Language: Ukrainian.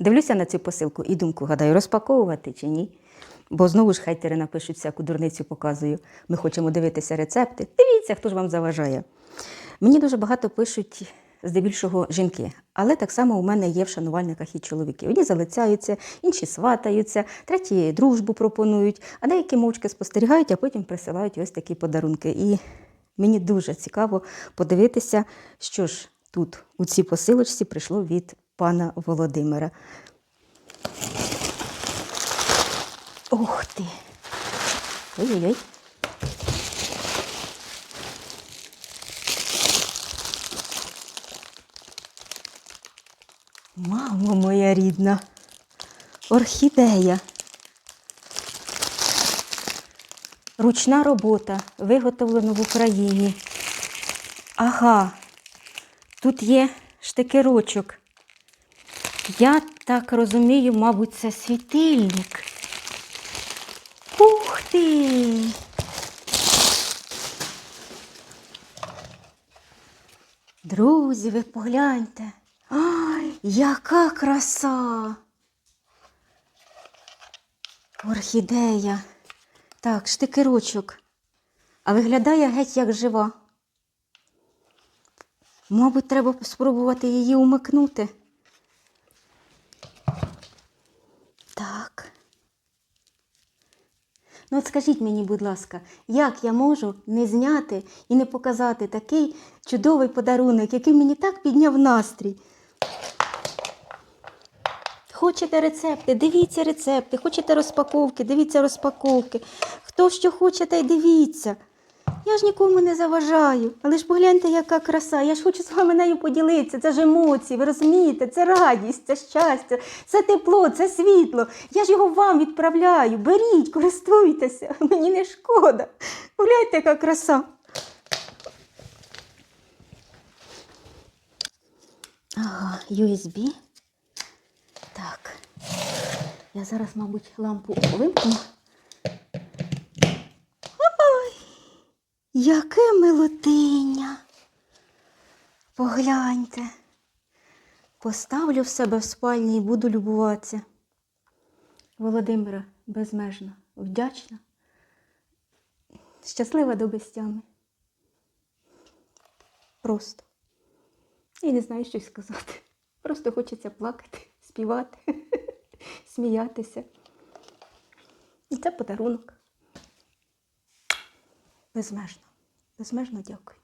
Дивлюся на цю посилку і думку гадаю, розпаковувати чи ні. Бо знову ж хейтери напишуть всяку дурницю, показую. Ми хочемо дивитися рецепти. Дивіться, хто ж вам заважає. Мені дуже багато пишуть здебільшого жінки, але так само у мене є в шанувальниках і чоловіки. Одні залицяються, інші сватаються, треті дружбу пропонують, а деякі мовчки спостерігають, а потім присилають ось такі подарунки. І мені дуже цікаво подивитися, що ж тут у цій посилочці прийшло від пана Володимира. Ух ти! Ой-ой-ой. Мамо моя рідна, орхідея. Ручна робота, виготовлена в Україні. Ага, тут є штикерочок. Я так розумію, мабуть, це світильник. Ух ти! Друзі, ви погляньте. Ай, яка краса! Орхідея. Так, штикерочок. А виглядає геть як жива. Мабуть, треба спробувати її умикнути. Так. Ну от скажіть мені, будь ласка, як я можу не зняти і не показати такий чудовий подарунок, який мені так підняв настрій? Хочете рецепти, дивіться рецепти, хочете розпаковки, дивіться розпаковки. Хто що хоче, та й дивіться. Я ж нікому не заважаю, але ж погляньте, яка краса. Я ж хочу з вами нею поділитися. Це ж емоції, ви розумієте? Це радість, це щастя, це тепло, це світло. Я ж його вам відправляю. Беріть, користуйтеся. Мені не шкода. Погляньте, яка краса. Ага, USB. Так. Я зараз, мабуть, лампу вимкну. Яке милотиння. Погляньте. Поставлю в себе в спальні і буду любуватися. Володимира безмежно вдячна. Щаслива до безтями. Просто. І не знаю, що сказати. Просто хочеться плакати, співати, сміятися. І це подарунок. Безмежно. Безмежно дякую.